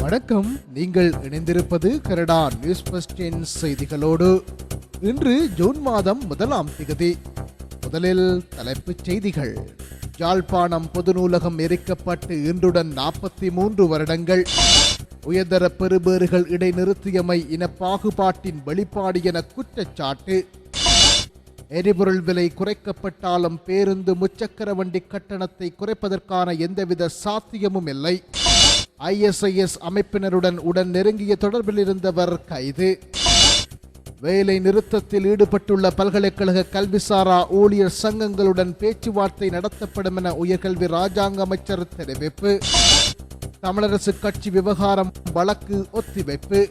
வணக்கம். நீங்கள் இணைந்திருப்பது கனடா நியூஸ் பஸ்டின் செய்திகளோடு. இன்று ஜூன் மாதம் முதலாம் திகதி. முதலில் தலைப்புச் செய்திகள். யாழ்ப்பாணம் பொது நூலகம் எரிக்கப்பட்டு இன்றுடன் நாற்பத்தி மூன்று வருடங்கள். உயர்தர பெறுபேறுகள் இடைநிறுத்தியமை இன பாகுபாட்டின் வெளிப்பாடு என குற்றச்சாட்டு. எரிபொருள் விலை குறைக்கப்பட்டாலும் பேருந்து முச்சக்கர வண்டி கட்டணத்தை குறைப்பதற்கான எந்தவித சாத்தியமும் இல்லை. ஐஎஸ்ஐஎஸ் அமைப்பினருடன் உடன் நெருங்கிய தொடர்பில் இருந்தவர் கைது. வேலை நிறுத்தத்தில் ஈடுபட்டுள்ள பல்கலைக்கழக கல்விசாரா ஊழியர் சங்கங்களுடன் பேச்சுவார்த்தை நடத்தப்படும் என உயர்கல்வி ராஜாங்க அமைச்சர் தெரிவிப்பு. தமிழரசு கட்சி விவகாரம் வழக்கு ஒத்திவைப்பு.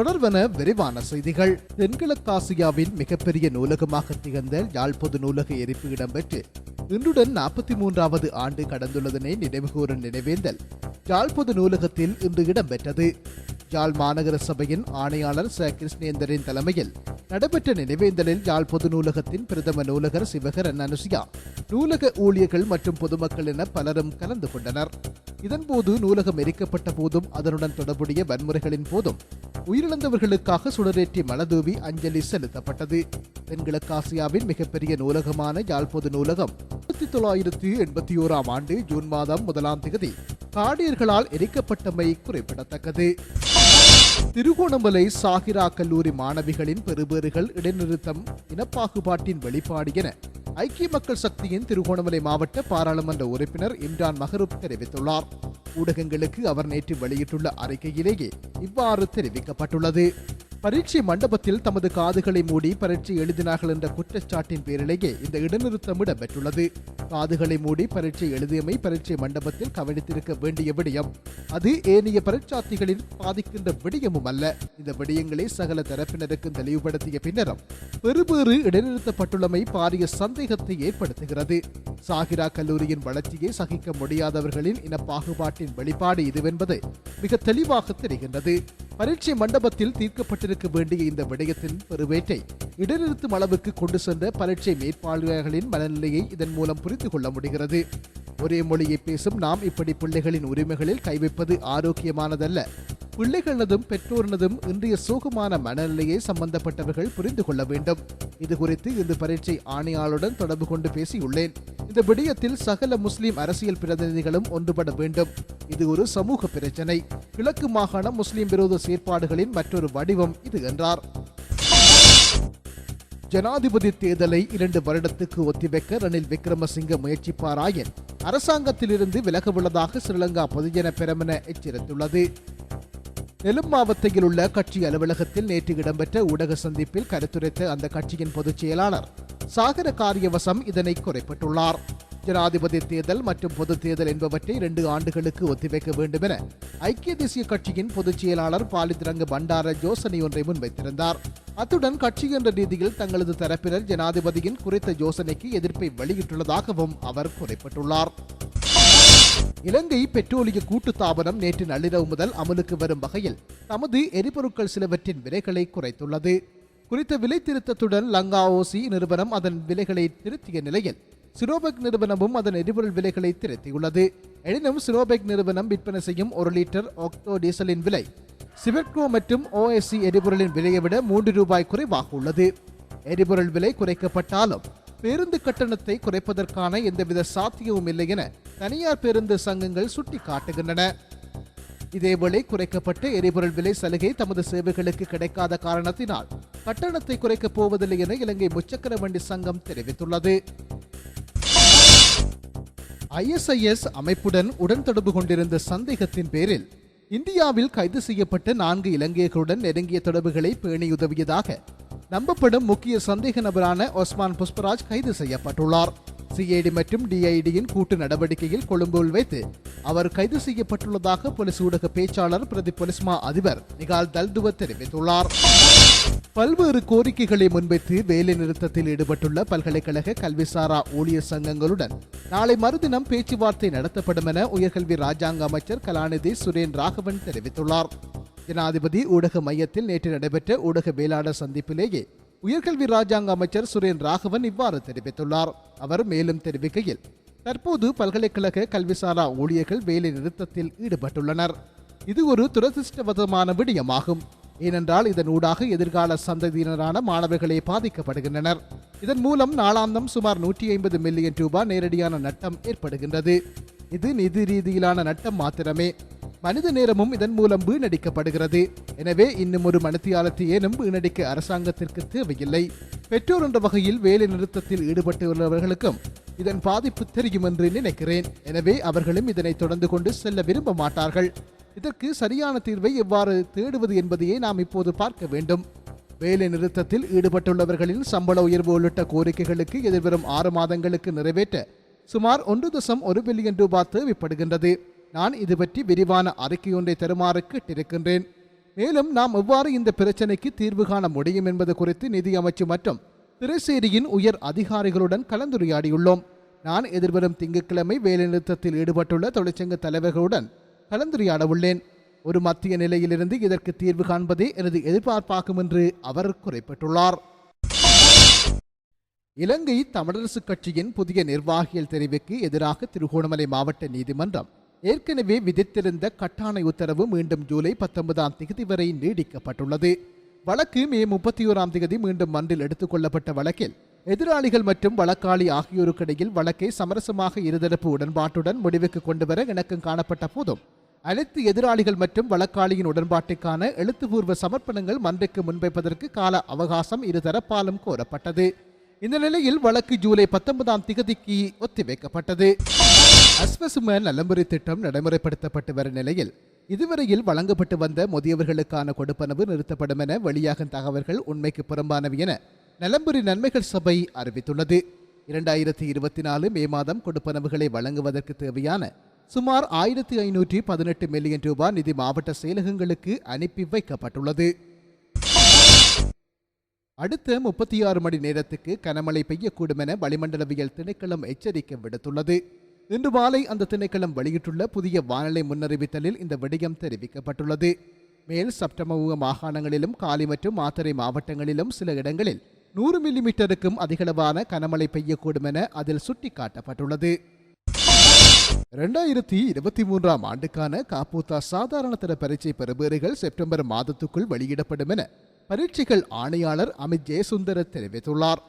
தொடர்வன விரிவான செய்திகள். தென்கிழக்காசியாவின் மிகப்பெரிய நூலகமாக திகழ்ந்த யாழ் நூலக எரிப்பு இடம்பெற்று இன்றுடன் நாற்பத்தி மூன்றாவது ஆண்டு கடந்துள்ளதனை நினைவுகூரும் நினைவேந்தல் யாழ் நூலகத்தில் இன்று இடம்பெற்றது. யாழ் மாநகர சபையின் ஆணையாளர் ச. கிருஷ்ணேந்தரின் தலைமையில் நடைபெற்ற நினைவேந்தலில் யாழ் பொது நூலகத்தின் பிரதம நூலகர் சிவகரன் அனுசியா நூலக ஊழியர்கள் மற்றும் பொதுமக்கள் என பலரும் கலந்து கொண்டனர். இதன்போது நூலகம் எரிக்கப்பட்ட போதும் அதனுடன் தொடர்புடைய வன்முறைகளின் போதும் உயிரிழந்தவர்களுக்காக சுடரேற்றி மலதூவி அஞ்சலி செலுத்தப்பட்டது. தென்கிழக்காசியாவின் மிகப்பெரிய நூலகமான ஜாழ்பொது நூலகம் ஆயிரத்தி தொள்ளாயிரத்தி எண்பத்தி ஓராம் ஆண்டு ஜூன் மாதம் முதலாம் தேதி காடியர்களால் எரிக்கப்பட்டமை குறிப்பிடத்தக்கது. திருகோணமலை சாகிரா கல்லூரி மாணவிகளின் பெறுபேறுகள் இடைநிறுத்தம் இனப்பாகுபாட்டின் வெளிப்பாடு என ஐக்கிய மக்கள் சக்தியின் திருகோணமலை மாவட்ட பாராளுமன்ற உறுப்பினர் இம்ரான் மஹரூப் தெரிவித்துள்ளார். ஊடகங்களுக்கு அவர் நேற்று வெளியிட்டுள்ள அறிக்கையிலேயே இவ்வாறு தெரிவிக்கப்பட்டுள்ளது. பரீட்சை மண்டபத்தில் தமது காதுகளை மூடி பரீட்சை எழுதினார்கள் என்ற குற்றச்சாட்டின் பேரிலேயே இந்த இடைநிறுத்தம் இடம்பெற்றுள்ளது. காதுகளை மூடி பரீட்சை எழுதியமை பரீட்சை மண்டபத்தில் கவனித்திருக்க வேண்டிய விடயம். அது ஏனைய பரீட்சார்த்திகளின் பாதிக்கின்ற விடயமும் அல்ல. இந்த விடயங்களை சகல தரப்பினருக்கும் தெளிவுபடுத்திய பின்னரும் பெறுபேறு இடைநிறுத்தப்பட்டுள்ளமை பாரிய சந்தேகத்தை ஏற்படுத்துகிறது. சாகிரா கல்லூரியின் வளர்ச்சியை சகிக்க முடியாதவர்களின் இன பாகுபாட்டின் வெளிப்பாடு இதுவென்பது மிக தெளிவாக தெரிகின்றது. பரீட்சை மண்டபத்தில் தீர்க்கப்பட்டிருக்க வேண்டிய இந்த விடயத்தின் பெருவேட்டை இடைநிறுத்தும் அளவுக்கு கொண்டு சென்ற பரீட்சை மேற்பார்வையாளர்களின் மனநிலையை இதன் மூலம் புரிந்து கொள்ள முடிகிறது. ஒரே மொழியை பேசும் நாம் இப்படி பிள்ளைகளின் உரிமைகளில் கைவைப்பது ஆரோக்கியமானதல்ல. பிள்ளைகளதும் பெற்றோரினதும் இன்றைய சோகமான மனநிலையை சம்பந்தப்பட்டவர்கள் புரிந்து கொள்ள வேண்டும். இது குறித்து இந்த பரீட்சை ஆணையாளருடன் தொடர்பு கொண்டு பேசியுள்ளேன். இந்த விடயத்தில் சகல முஸ்லிம் அரசியல் பிரதிநிதிகளும் ஒன்றுபட வேண்டும். இது ஒரு சமூக பிரச்சனை. கிழக்கு மாகாண முஸ்லிம் விரோத செயற்பாடுகளின் மற்றொரு வடிவம் இது என்றார். ஜனாதிபதி தேர்தலை இரண்டு வருடத்துக்கு ஒத்திவைக்க ரணில் விக்ரமசிங்க முயற்சிப்பாராயின் அரசாங்கத்திலிருந்து விலக உள்ளதாக ஸ்ரீலங்கா பொதுஜன பெரமன எச்சரித்துள்ளது. நெலும் மாவட்டத்தில் உள்ள கட்சி அலுவலகத்தில் நேற்று இடம்பெற்ற ஊடக சந்திப்பில் கருத்துரைத்த அந்த கட்சியின் பொதுச் செயலாளர் சாகர காரியவசம் இதனை குறைப்பட்டுள்ளார். ஜனாதிபதி தேர்தல் மற்றும் பொது தேர்தல் என்பவற்றை இரண்டு ஆண்டுகளுக்கு ஒத்திவைக்க வேண்டும் என ஐக்கிய தேசிய கட்சியின் பொதுச் செயலாளர் பாலித்திரங்க பண்டார யோசனை ஒன்றை முன்வைத்திருந்தார். அத்துடன் கட்சி என்ற ரீதியில் தங்களது தரப்பினர் ஜனாதிபதியின் குறித்த யோசனைக்கு எதிர்ப்பை வெளியிட்டுள்ளதாகவும் அவர் குறிப்பிட்டுள்ளார். இலங்கை பெட்ரோலிய கூட்டு தாபனம் நேற்று நள்ளிரவு முதல் அமலுக்கு வரும் வகையில் தமது எரிபொருட்கள் சிலவற்றின் விலைகளை குறைத்துள்ளது. குறித்த விலை திருத்தத்துடன் லங்கா ஓசி நிறுவனம் அதன் விலைகளை திருத்திய நிலையில் சிரோபெக் நிறுவனமும் அதன் எரிபொருள் விலைகளை திருத்தியுள்ளது. எனினும் சிரோபெக் நிறுவனம் விற்பனை செய்யும் ஒரு லிட்டர் ஆக்டோ டீசலின் விலை சிவெட்கோ மற்றும் ஓஎஸ்சி எரிபொருளின் விலையை விட மூன்று ரூபாய் குறைவாக உள்ளது. எரிபொருள் விலை குறைக்கப்பட்டாலும் பேருந்து கட்டணத்தை குறைப்பதற்கான எந்தவித சாத்தியமும் இல்லை என தனியார் பேருந்து சங்கங்கள் சுட்டிக்காட்டுகின்றன. இதேவேளை குறைக்கப்பட்ட எரிபொருள் விலை சலுகை தமது சேவைகளுக்கு கிடைக்காத காரணத்தினால் கட்டணத்தை குறைக்கப் போவதில்லை என இலங்கை முச்சக்கர வண்டி சங்கம் தெரிவித்துள்ளது. ஐஎஸ்ஐஎஸ் அமைப்புடன் உடன் தொடர்பு கொண்டிருந்த சந்தேகத்தின் பேரில் இந்தியாவில் கைது செய்யப்பட்ட நான்கு இலங்கையர்களுடன் நெருங்கிய தொடர்புகளை பேணி உதவியதாக நம்பப்படும் முக்கிய சந்தேக நபரான ஒஸ்மான் புஷ்பராஜ் கைது செய்யப்பட்டுள்ளார். சிஐடி மற்றும் டிஐடியின் கூட்டு நடவடிக்கையில் கொழும்புவில் வைத்து அவர் கைது செய்யப்பட்டுள்ளதாக போலீஸ் ஊடக பேச்சாளர் பிரதி பொலிஸ்மா அதிபர் நிகால் தல்துவ தெரிவித்துள்ளார். பல்வேறு கோரிக்கைகளை முன்வைத்து வேலை நிறுத்தத்தில் ஈடுபட்டுள்ள பல்கலைக்கழக கல்விசாரா ஊழியர் சங்கங்களுடன் நாளை மறுதினம் பேச்சுவார்த்தை நடத்தப்படும் என உயர்கல்வி ராஜாங்க அமைச்சர் கலாநிதி சுரேன் ராகவன் தெரிவித்துள்ளார். ஜனாதிபதி ஊடக மையத்தில் நேற்று நடைபெற்ற ஊடக வேளாளர் சந்திப்பிலேயே உயர்கல்வி ராஜாங்க அமைச்சர் சுரேன் ராகவன் இவ்வாறு தெரிவித்துள்ளார். அவர் மேலும் தெரிவிக்கையில் தற்போது பல்கலைக்கழக கல்விசாரா ஊழியர்கள் வேலை நிறுத்தத்தில் ஈடுபட்டுள்ளனர். இது ஒரு துரதிருஷ்டவதமான விடயமாகும். ஏனென்றால் இதன் ஊடாக எதிர்கால சந்ததியினரான மாணவர்களே பாதிக்கப்படுகின்றனர். இதன் மூலம் நாளாந்தம் சுமார் நூற்றி ஐம்பது மில்லியன் ரூபாய் நேரடியான நட்டம் ஏற்படுகின்றது. இது நிதி ரீதியிலான நட்டம் மாத்திரமே. மனித நேரமும் இதன் மூலம் வீணடிக்கப்படுகிறது. எனவே இன்னும் ஒரு மனத்தியாலத்தை ஏனும் வீணடிக்க அரசாங்கத்திற்கு தேவையில்லை. பெற்றோர் என்ற வகையில் வேலை நிறுத்தத்தில் ஈடுபட்டுள்ளவர்களுக்கும் இதன் பாதிப்பு தெரியும் என்று நினைக்கிறேன். எனவே அவர்களும் இதனை தொடர்ந்து கொண்டு செல்ல விரும்ப மாட்டார்கள். இதற்கு சரியான தீர்வை எவ்வாறு தேடுவது என்பதையே நாம் இப்போது பார்க்க வேண்டும். வேலை நிறுத்தத்தில் ஈடுபட்டுள்ளவர்களின் சம்பள உயர்வு உள்ளிட்ட கோரிக்கைகளுக்கு எதிர்வரும் ஆறு மாதங்களுக்கு நிறைவேற்ற சுமார் ஒன்று தசம் ஒரு பில்லியன் ரூபாய் தேவைப்படுகின்றது. நான் இது பற்றி விரிவான அறிக்கை ஒன்றை தருமாறு கேட்டிருக்கின்றேன் மேலும் நாம் எவ்வாறு இந்த பிரச்சனைக்கு தீர்வு காண முடியும் என்பது குறித்து நிதி அமைச்சு மற்றும் திரைசேரியின் உயர் அதிகாரிகளுடன் கலந்துரையாடியுள்ளோம். நான் எதிர்வரும் திங்கட்கிழமை வேலைநிறுத்தத்தில் ஈடுபட்டுள்ள தொழிற்சங்க தலைவர்களுடன் கலந்துரையாட உள்ளேன் ஒரு மத்திய நிலையிலிருந்து இதற்கு தீர்வு காண்பதே எனது எதிர்பார்ப்பாகும் என்று அவர் குறிப்பிட்டுள்ளார். இலங்கை தமிழரசுக் கட்சியின் புதிய நிர்வாகிகள் தெரிவுக்கு எதிராக திருகோணமலை மாவட்ட நீதிமன்றம் ஏற்கனவே விதித்திருந்த கட்டாணை உத்தரவு மீண்டும் ஜூலை பத்தொன்பதாம் தேதி வரை நீடிக்கப்பட்டுள்ளது. வழக்கு மே முப்பத்தி ஓராம் தேதி மீண்டும் மன்றில் எடுத்துக் கொள்ளப்பட்ட வழக்கில் எதிராளிகள் மற்றும் வழக்காளி ஆகியோருக்கிடையில் வழக்கை சமரசமாக இருதரப்பு உடன்பாட்டுடன் முடிவுக்கு கொண்டுவர இணக்கம் காணப்பட்ட போதும் அனைத்து எதிராளிகள் மற்றும் வழக்காளியின் உடன்பாட்டுக்கான எழுத்துப்பூர்வ சமர்ப்பணங்கள் மன்றுக்கு முன்வைப்பதற்கு கால அவகாசம் இருதரப்பாலும் கோரப்பட்டது. இந்த நிலையில் வழக்கு ஜூலை பத்தொன்பதாம் திகதிக்கு ஒத்திவைக்கப்பட்டது. அஸ்வசும நலம்புரி திட்டம் நடைமுறைப்படுத்தப்பட்டு வரும் நிலையில் இதுவரையில் வழங்கப்பட்டு வந்த முதியவர்களுக்கான கொடுப்பனவு நிறுத்தப்படும் என வெளியாகும் தகவல்கள் உண்மைக்கு புறம்பானவை என நலம்புரி நன்மைகள் சபை அறிவித்துள்ளது. இரண்டாயிரத்தி இருபத்தி நாலு மே மாதம் கொடுப்பனவுகளை வழங்குவதற்கு தேவையான சுமார் ஆயிரத்தி ஐநூற்றி பதினெட்டு மில்லியன் ரூபாய் நிதி மாவட்ட செயலகங்களுக்கு அனுப்பி வைக்கப்பட்டுள்ளது. அடுத்த முப்பத்தி ஆறு மணி நேரத்துக்கு கனமழை பெய்யக்கூடும் என வளிமண்டலவியல் திணைக்களம் எச்சரிக்கை விடுத்துள்ளது. இன்று மாலை அந்த திணைக்களம் வெளியிட்டுள்ள புதிய வானிலை முன்னறிவித்தலில் இந்த விடயம் தெரிவிக்கப்பட்டுள்ளது. மேல் சப்டமவுக மாகாணங்களிலும் காலி மற்றும் மாத்தறை மாவட்டங்களிலும் சில இடங்களில் நூறு மில்லிமீட்டருக்கும் அதிகளவான கனமழை பெய்யக்கூடும் என அதில் சுட்டிக்காட்டப்பட்டுள்ளது. இரண்டாயிரத்தி இருபத்தி மூன்றாம் ஆண்டுக்கான காப்பூத்தா சாதாரண தர பரீட்சை பெறுபேறுகள் செப்டம்பர் மாதத்துக்குள் வெளியிடப்படும் என பரீட்சைகள் ஆணையாளர் அமித் ஜெயசுந்தர தெரிவித்துள்ளார்.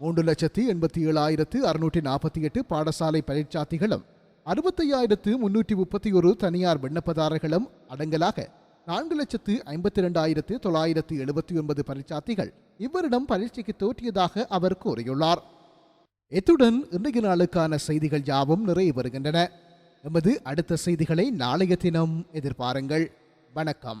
மூன்று லட்சத்தி எண்பத்தி ஏழாயிரத்து அறுநூற்றி நாற்பத்தி எட்டு பாடசாலை பரீட்சார்த்திகளும் அறுபத்தையாயிரத்து முன்னூற்றி முப்பத்தி ஒரு தனியார் விண்ணப்பதாரர்களும் அடங்கலாக நான்கு லட்சத்து ஐம்பத்தி ரெண்டாயிரத்து தொள்ளாயிரத்து எழுபத்தி ஒன்பது பரீட்சார்த்திகள் இவரிடம் பரீட்சைக்கு தோற்றியதாக அவர் கூறியுள்ளார். இத்துடன் இன்றைய நாளுக்கான செய்திகள் யாவும் நிறைவு வருகின்றன எமது அடுத்த செய்திகளை நாளைய தினம் எதிர்பாருங்கள். வணக்கம்.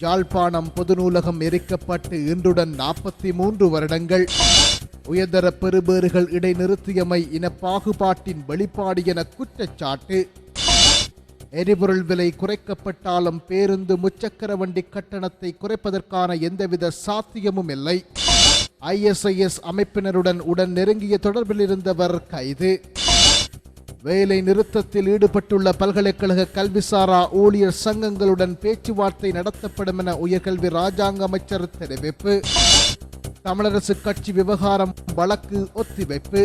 யாழ்ப்பாணம் பொது நூலகம் எரிக்கப்பட்டு இன்றுடன் நாற்பத்தி மூன்று வருடங்கள். உயர்தர பெறுபேறுகள் இடைநிறுத்தியமை இன பாகுபாட்டின் வெளிப்பாடு என குற்றச்சாட்டு. எரிபொருள் விலை குறைக்கப்பட்டாலும் பேருந்து முச்சக்கர வண்டி கட்டணத்தை குறைப்பதற்கான எந்தவித சாத்தியமும் இல்லை. ஐஎஸ்ஐஎஸ் அமைப்பினருடன் உடன் நெருங்கிய தொடர்பில் இருந்தவர் கைது. வேலை நிறுத்தத்தில் ஈடுபட்டுள்ள பல்கலைக்கழக கல்விசாரா ஊழியர் சங்கங்களுடன் பேச்சுவார்த்தை நடத்தப்படும் என உயர்கல்வி ராஜாங்க அமைச்சர் தெரிவிப்பு. தமிழரசு கட்சி விவகாரம் வழக்கு ஒத்திவைப்பு.